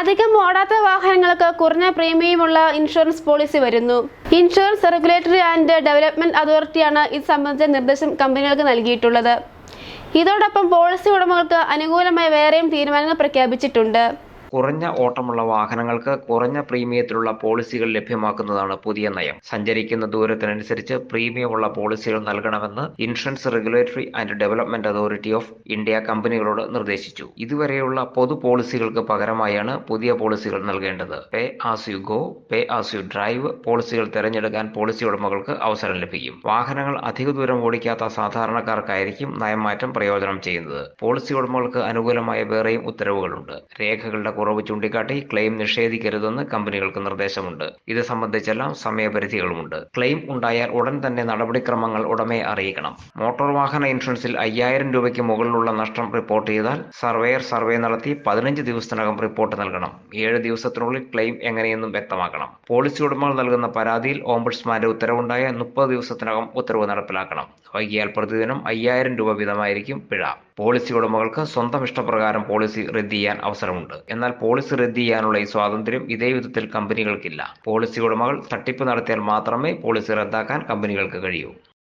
അധികം ഓടാത്ത വാഹനങ്ങൾക്ക് കുറഞ്ഞ പ്രീമിയമുള്ള ഇൻഷുറൻസ് പോളിസി വരുന്നു. ഇൻഷുറൻസ് റെഗുലേറ്ററി ആൻഡ് ഡെവലപ്മെന്റ് അതോറിറ്റിയാണ് ഇത് സംബന്ധിച്ച നിർദ്ദേശം കമ്പനികൾക്ക് നൽകിയിട്ടുള്ളത്. ഇതോടൊപ്പം പോളിസി ഉടമകൾക്ക് അനുകൂലമായ വേറെയും തീരുമാനങ്ങൾ പ്രഖ്യാപിച്ചിട്ടുണ്ട്. കുറഞ്ഞ ഓട്ടമുള്ള വാഹനങ്ങൾക്ക് കുറഞ്ഞ പ്രീമിയത്തിലുള്ള പോളിസികൾ ലഭ്യമാക്കുന്നതാണ് പുതിയ നയം. സഞ്ചരിക്കുന്ന ദൂരത്തിനനുസരിച്ച് പ്രീമിയമുള്ള പോളിസികൾ നൽകണമെന്ന് insurance regulatory and development authority of India കമ്പനികളോട് നിർദ്ദേശിച്ചു. ഇതുവരെയുള്ള പൊതു പോളിസികൾക്ക് പകരമായാണ് പുതിയ പോളിസികൾ നൽകേണ്ടത്. Pay as you go pay as you drive പോളിസികൾ തിരഞ്ഞെടുക്കാൻ പോളിസി ഉടമകൾക്ക് അവസരം ലഭിക്കും. വാഹനങ്ങൾ അധിക ദൂരം ഓടിക്കാത്ത സാധാരണക്കാർക്കായിരിക്കും നയംമാറ്റം പ്രയോജനം ചെയ്യുന്നത്. പോളിസി ഉടമകൾക്ക് അനുകൂലമായ വേറെയും ഉത്തരവുകളുണ്ട്. രേഖകളുടെ കുറവ് ചൂണ്ടിക്കാട്ടി ക്ലെയിം നിഷേധിക്കരുതെന്ന് കമ്പനികൾക്ക് നിർദ്ദേശമുണ്ട്. ഇത് സംബന്ധിച്ചെല്ലാം സമയപരിധികളുമുണ്ട്. ക്ലെയിം ഉണ്ടായാൽ ഉടൻ തന്നെ നടപടിക്രമങ്ങൾ ഉടമയെ അറിയിക്കണം. മോട്ടോർ വാഹന ഇൻഷുറൻസിൽ അയ്യായിരം രൂപയ്ക്ക് മുകളിലുള്ള നഷ്ടം റിപ്പോർട്ട് ചെയ്താൽ സർവേയർ സർവേ നടത്തി പതിനഞ്ച് ദിവസത്തിനകം റിപ്പോർട്ട് നൽകണം. ഏഴ് ദിവസത്തിനുള്ളിൽ ക്ലെയിം എങ്ങനെയെന്നും വ്യക്തമാക്കണം. പോളിസി ഉടമകൾ നൽകുന്ന പരാതിയിൽ ഓംബുഡ്സ്മാന്റെ ഉത്തരവുണ്ടായ മുപ്പത് ദിവസത്തിനകം ഉത്തരവ് നടപ്പിലാക്കണം. വൈകിയാൽ പ്രതിദിനം അയ്യായിരം രൂപ വീതമായിരിക്കും പിഴ. പോളിസി ഉടമകൾക്ക് സ്വന്തം ഇഷ്ടപ്രകാരം പോളിസി റദ്ദ് ചെയ്യാൻ അവസരമുണ്ട്. എന്നാൽ പോളിസി റദ്ദ് ചെയ്യാനുള്ള ഈ സ്വാതന്ത്ര്യം ഇതേ വിധത്തിൽ കമ്പനികൾക്കില്ല പോളിസി ഉടമകൾ തട്ടിപ്പ് നടത്തിയാൽ മാത്രമേ പോളിസി റദ്ദാക്കാൻ കമ്പനികൾക്ക് കഴിയൂ.